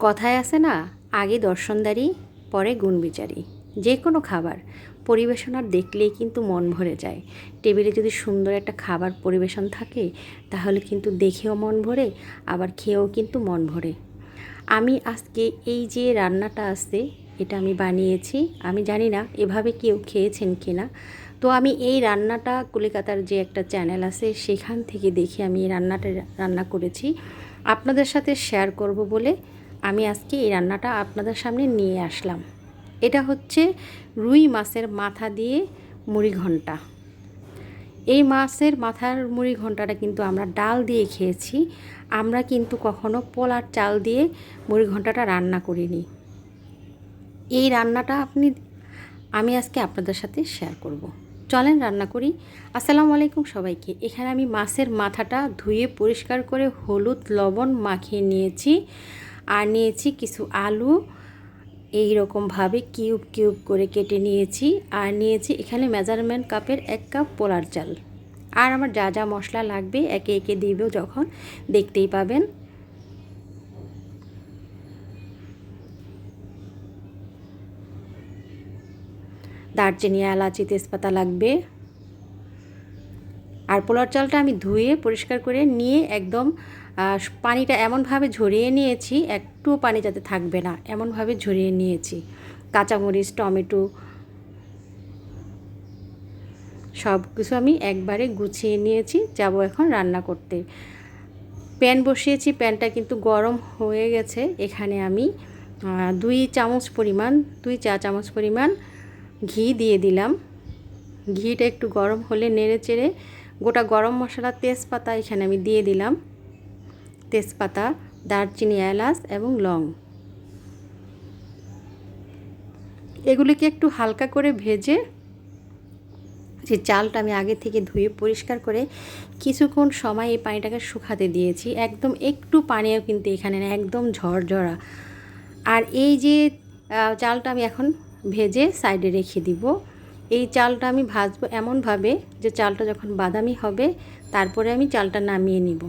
কথায় আছে না, আগে দর্শনদারি, পরে গুণবিচারী। যে কোনো খাবার পরিবেশনার দেখলেই কিন্তু মন ভরে যায়। টেবিলে যদি সুন্দর একটা খাবার পরিবেশন থাকে, তাহলে কিন্তু দেখেও মন ভরে, আবার খেয়েও কিন্তু মন ভরে। আমি আজকে এই যে রান্নাটা আছে, এটা আমি বানিয়েছি। আমি জানি না এভাবে কেউ খেয়েছেন কি না তো আমি এই রান্নাটা কলকাতার যে একটা চ্যানেল আছে, সেখান থেকে দেখে আমি এই রান্নাটা, রান্না করেছি। আপনাদের সাথে শেয়ার করব বলে আমি আজকে এই রান্নাটা আপনাদের সামনে নিয়ে আসলাম। এটা হচ্ছে রুই মাছের মাথা দিয়ে মুড়ি ঘণ্টা। এই মাছের মাথার মুড়ি ঘন্টাটা কিন্তু আমরা ডাল দিয়ে খেয়েছি। আমরা কিন্তু কখনো পোলার চাল দিয়ে মুড়ি ঘন্টাটা রান্না করিনি। এই রান্নাটা আপনি, আমি আজকে আপনাদের সাথে শেয়ার করব। চলেন রান্না করি। আসসালামু আলাইকুম সবাইকে। এখানে আমি মাছের মাথাটা ধুয়ে পরিষ্কার করে হলুদ লবণ মাখিয়ে নিয়েছি। আর নিয়েছি কিছু আলু। এই রকমভাবে কিউব কিউব করে কেটে নিয়েছি। আর নিয়েছি এখানে মেজারমেন্ট কাপের এক কাপ পোলার চাল। আর আমার যা যা মশলা লাগবে একে একে দিব যখন, দেখতেই পাবেন। দারচিনি, এলাচি, তেজপাতা লাগবে। আর পোলার চালটা আমি ধুয়ে পরিষ্কার করে নিয়ে একদম পানিটা এমনভাবে ঝরিয়ে নিয়েছি একটু পানি যাতে থাকবে না, এমনভাবে ঝরিয়ে নিয়েছি। কাঁচামরিচ, টমেটো সব কিছু আমি একবারে গুছিয়ে নিয়েছি, যাব এখন রান্না করতে। প্যান বসিয়েছি, প্যানটা কিন্তু গরম হয়ে গেছে। এখানে আমি দুই চামচ পরিমাণ, দুই চা চামচ পরিমাণ ঘি দিয়ে দিলাম। ঘিটা একটু গরম হলে নেড়ে চেড়ে গোটা গরম মশলা তেজপাতা এখানে আমি দিয়ে দিলাম। তেজপাতা, দারচিনি, এলাচ এবং লং। এগুলিকে একটু হালকা করে ভেজে যে চালটা আমি আগে থেকে ধুয়ে পরিষ্কার করে কিছুক্ষণ সময় এই পানিটাকে শুকাতে দিয়েছি। একদম একটু পানিও কিন্তু এখানে না একদম ঝরঝরা। আর এই যে চালটা আমি এখন ভেজে সাইডে রেখে দিব। এই চালটা আমি ভাজবো এমনভাবে যে চালটা যখন বাদামি হবে, তারপরে আমি চালটা নামিয়ে নিব।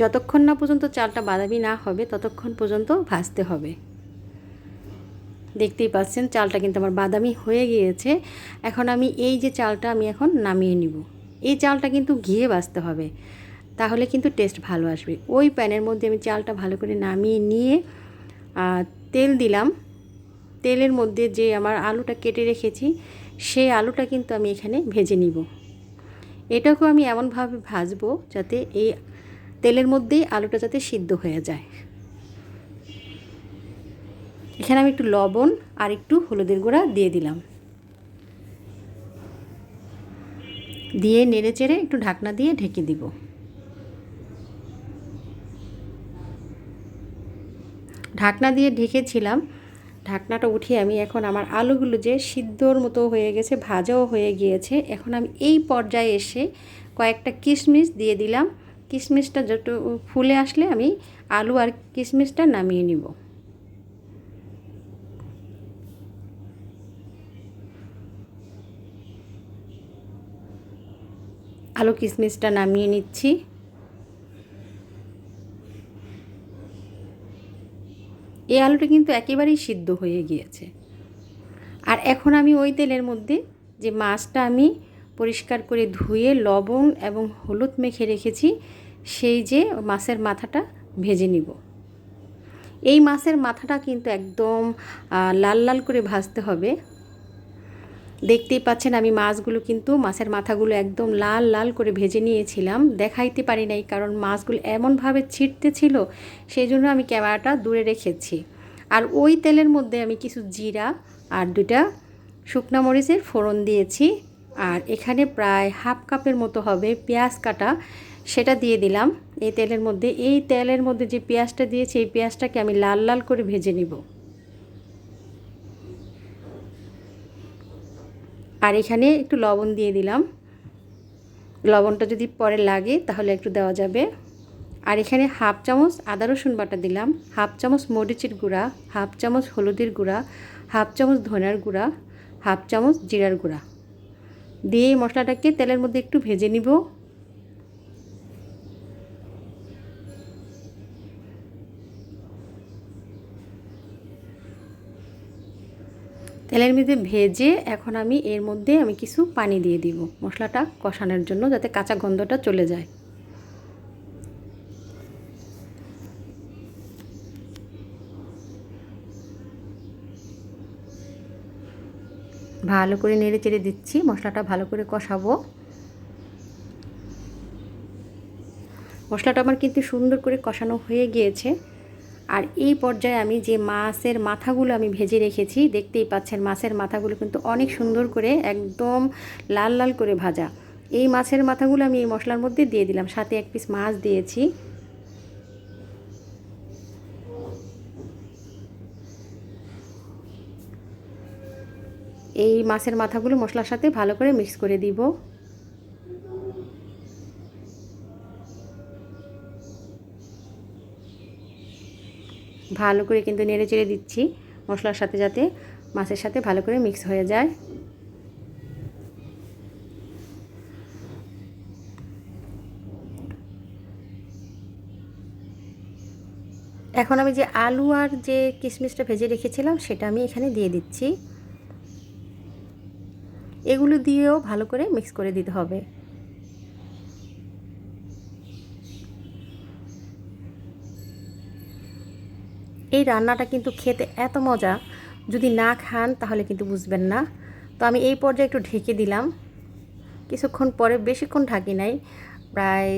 যতক্ষণ না পর্যন্ত চালটা বাদামি না হবে, ততক্ষণ পর্যন্ত ভাজতে হবে। দেখতেই পাচ্ছেন, চালটা কিন্তু আমার বাদামি হয়ে গিয়েছে। এখন আমি এই যে চালটা আমি এখন নামিয়ে নিব। এই চালটা কিন্তু ঘিয়ে বাজতে হবে, তাহলে কিন্তু টেস্ট ভালো আসবে। ওই প্যানের মধ্যে আমি চালটা ভালো করে নামিয়ে নিয়ে তেল দিলাম। তেলের মধ্যে যে আমার আলুটা কেটে রেখেছি, সেই আলুটা কিন্তু আমি এখানে ভেজে নিব। এটাকেও আমি এমনভাবে ভাজবো যাতে এই তেলের মধ্যেই আলুটা যাতে সিদ্ধ হয়ে যায়। এখানে আমি একটু লবণ আর একটু হলুদের গুঁড়া দিয়ে দিলাম। দিয়ে নেড়ে চেড়ে একটু ঢাকনা দিয়ে ঢেকে দিব। ঢাকনা দিয়ে ঢেকেছিলাম। ঢাকনাটা উঠিয়ে আমি এখন আমার আলুগুলো যে সিদ্ধর মতো হয়ে গেছে, ভাজাও হয়ে গিয়েছে, এখন আমি এই পর্যায়ে এসে কয়েকটা কিশমিশ দিয়ে দিলাম। কিশমিশটা যত ফুলে আসলে আমি আলু আর কিশমিশটা নামিয়ে নিব। আলু কিশমিশটা নামিয়ে নিচ্ছি। এই আলুটা কিন্তু একেবারেই সিদ্ধ হয়ে গিয়েছে। আর এখন আমি ওই তেলের মধ্যে যে মাছটা আমি পরিষ্কার করে ধুয়ে লবণ এবং হলুদ মেখে রেখেছি। সেই যে মাছের মাথাটা ভেজে নিব। এই মাছের মাথাটা কিন্তু একদম লাল লাল করে ভাজতে হবে। দেখতেই পাচ্ছেন আমি মাছগুলো কিন্তু, মাছের মাথাগুলো একদম লাল লাল করে ভেজে নিয়েছিলাম। দেখাইতে পারি নাই কারণ মাছগুলো এমনভাবে ছিটতে ছিল, সেই জন্য আমি ক্যামেরাটা দূরে রেখেছি। আর ওই তেলের মধ্যে আমি কিছু জিরা আর দুটা শুকনা মরিচের ফোড়ন দিয়েছি। আর এখানে প্রায় হাফ কাপের মতো হবে পেঁয়াজ কাটা। সেটা দিয়ে দিলাম এই তেলের মধ্যে। এই তেলের মধ্যে যে পেঁয়াজটা দিয়েছি, এই পেঁয়াজটাকে আমি লাল লাল করে ভেজে নিব। আর এখানে একটু লবণ দিয়ে দিলাম। লবণটা যদি পরে লাগে তাহলে একটু দেওয়া যাবে। আর এখানে হাফ চামচ আদা রসুন বাটা দিলাম, হাফ চামচ মরিচের গুঁড়া, হাফ চামচ হলুদের গুঁড়া, হাফ চামচ ধনার গুঁড়া, হাফ চামচ জিরার গুঁড়া। দিয়ে মশলাটাকে তেলের মধ্যে একটু ভেজে নিব। তেলের মধ্যে ভেজে এখন আমি এর মধ্যে আমি কিছু পানি দিয়ে দিব। মশলাটা কষানোর জন্য যাতে কাঁচা গন্ধটা চলে যায়। ভালো করে নেড়ে চেড়ে দিচ্ছি, মশলাটা ভালো করে কষাবো। মশলাটা আমার কিন্তু সুন্দর করে কষানো হয়ে গিয়েছে। আর এই পর্যায়ে আমি যে মাছের মাথাগুলো আমি ভেজে রেখেছি, দেখতেই পাচ্ছেন মাছের মাথাগুলো কিন্তু অনেক সুন্দর করে একদম লাল লাল করে ভাজা। এই মাছের মাথাগুলো আমি এই মশলার মধ্যে দিয়ে দিলাম, সাথে এক পিস মাছ দিয়েছি। এই মাছের মাথাগুলো মশলার সাথে ভালো করে মিক্স করে দিব। ভালো করে কিন্তু নেড়ে চেড়ে দিচ্ছি মশলার সাথে যাতে মাছের সাথে ভালো করে মিক্স হয়ে যায়। এখন আমি যে আলু আর যে কিশমিশটা ভেজে রেখেছিলাম সেটা আমি এখানে দিয়ে দিচ্ছি। এগুলো দিয়েও ভালো করে মিক্স করে দিতে হবে। এই রান্নাটা কিন্তু খেতে এত মজা, যদি না খান তাহলে কিন্তু বুঝবেন না। তো আমি এই পর্যায়ে একটু ঢেকে দিলাম। কিছুক্ষণ পরে বেশিক্ষণ ঢাকি নাই, প্রায়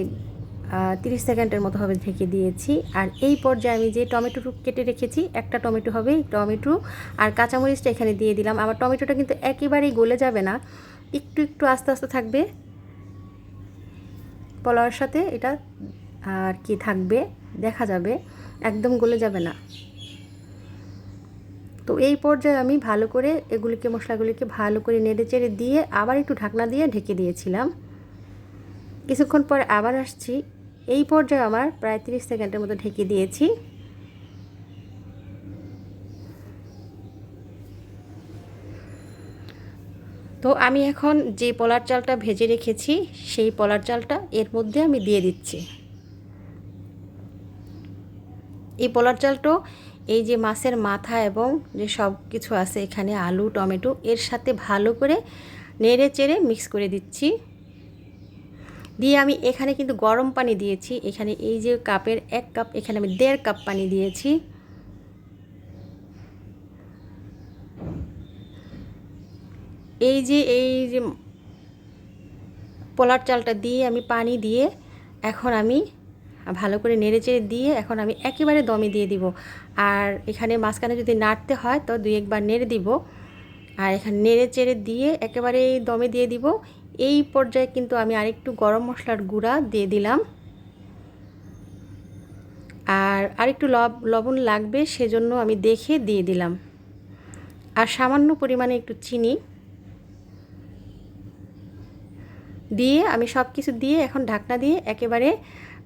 তিরিশ সেকেন্ডের মতো হবে ঢেকে দিয়েছি। আর এই পর্যায়ে আমি যে টমেটো কেটে রেখেছি, একটা টমেটো হবে টমেটো। আর কাঁচামরিচটা এখানে দিয়ে দিলাম। আমার টমেটোটা কিন্তু একেবারেই গলে যাবে না। একটু একটু আস্তে আস্তে থাকবে। পোলাওয়ার সাথে এটা আর কি থাকবে, দেখা যাবে। একদম গলে যাবে না। তো এই পর্যায়ে আমি ভালো করে এগুলিকে, মশলাগুলিকে ভালো করে নেড়ে চেড়ে দিয়ে আবার একটু ঢাকনা দিয়ে ঢেকে দিয়েছিলাম। কিছুক্ষণ পরে আবার আসছি। এই পর্যায়ে আমার প্রায় তিরিশ সেকেন্ডের মতো ঢেকে দিয়েছি। তো আমি এখন যে পলার চালটা ভেজে রেখেছি, সেই পলার চালটা এর মধ্যে আমি দিয়ে দিচ্ছি। এই পলার চালটো এই যে মাছের মাথা এবং যে সব কিছু আছে এখানে আলু, টমেটো, এর সাথে ভালো করে নেড়ে চেড়ে মিক্স করে দিচ্ছি। দিয়ে আমি এখানে কিন্তু গরম পানি দিয়েছি। এখানে এই যে কাপের এক কাপ, এখানে আমি দেড় কাপ পানি দিয়েছি। এই যে এই যে পোলার চালটা দিয়ে আমি পানি দিয়ে এখন আমি ভালো করে নেড়ে চেড়ে দিয়ে এখন আমি একেবারে দমে দিয়ে দিব। আর এখানে মাঝখানে যদি নাড়তে হয় তো দুই একবার নেড়ে দিব। আর এখানে নেড়ে চেড়ে দিয়ে একেবারে দমে দিয়ে দিব। এই পর্যায়ে কিন্তু আমি আরেকটু গরম মশলার গুঁড়া দিয়ে দিলাম। আর আরেকটু লব, লবণ লাগবে সেজন্য আমি দেখে দিয়ে দিলাম। আর সামান্য পরিমাণে একটু চিনি দিয়ে আমি সব কিছু দিয়ে এখন ঢাকনা দিয়ে একেবারে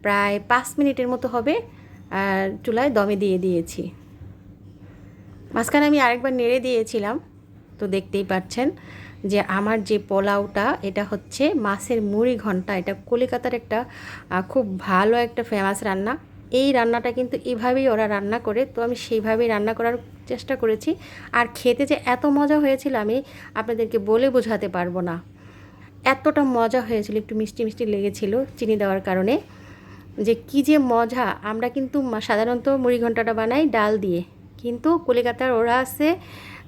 প্রায় পাঁচ মিনিটের মতো হবে, আর চুলায় দমে দিয়ে দিয়েছি। মাঝখানে আমি আরেকবার নেড়ে দিয়েছিলাম, তো দেখতেই পাচ্ছেন। যে আমার যে পোলাওটা, এটা হচ্ছে মাছের মুড়ি ঘণ্টা। এটা কলিকাতার একটা খুব ভালো একটা ফেমাস রান্না। এই রান্নাটা কিন্তু এভাবেই ওরা রান্না করে, তো আমি সেইভাবেই রান্না করার চেষ্টা করেছি। আর খেতে যে এত মজা হয়েছিল আমি আপনাদেরকে বলে বোঝাতে পারব না। এতটা মজা হয়েছিল, একটু মিষ্টি মিষ্টি লেগেছিল চিনি দেওয়ার কারণে। যে কি যে মজা, আমরা কিন্তু সাধারণত মুড়ি ঘন্টাটা বানাই ডাল দিয়ে। কিন্তু কলিকাতার ওরা আছে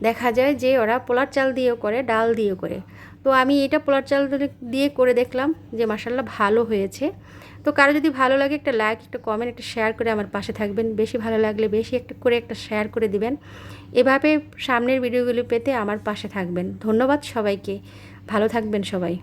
দেখা যায় যে ওরা পোলার চাল দিয়েও করে, ডাল দিয়েও করে। তো আমি এটা পোলার চাল দিয়ে করে দেখলাম যে মাসাল্লাহ ভালো হয়েছে। তো কারও যদি ভালো লাগে একটা লাইক একটা কমেন্ট একটা শেয়ার করে আমার পাশে থাকবেন। বেশি ভালো লাগলে বেশি একটা করে একটা শেয়ার করে দিবেন। এভাবে সামনের ভিডিওগুলো পেতে আমার পাশে থাকবেন। ধন্যবাদ সবাইকে। ভালো থাকবেন সবাই।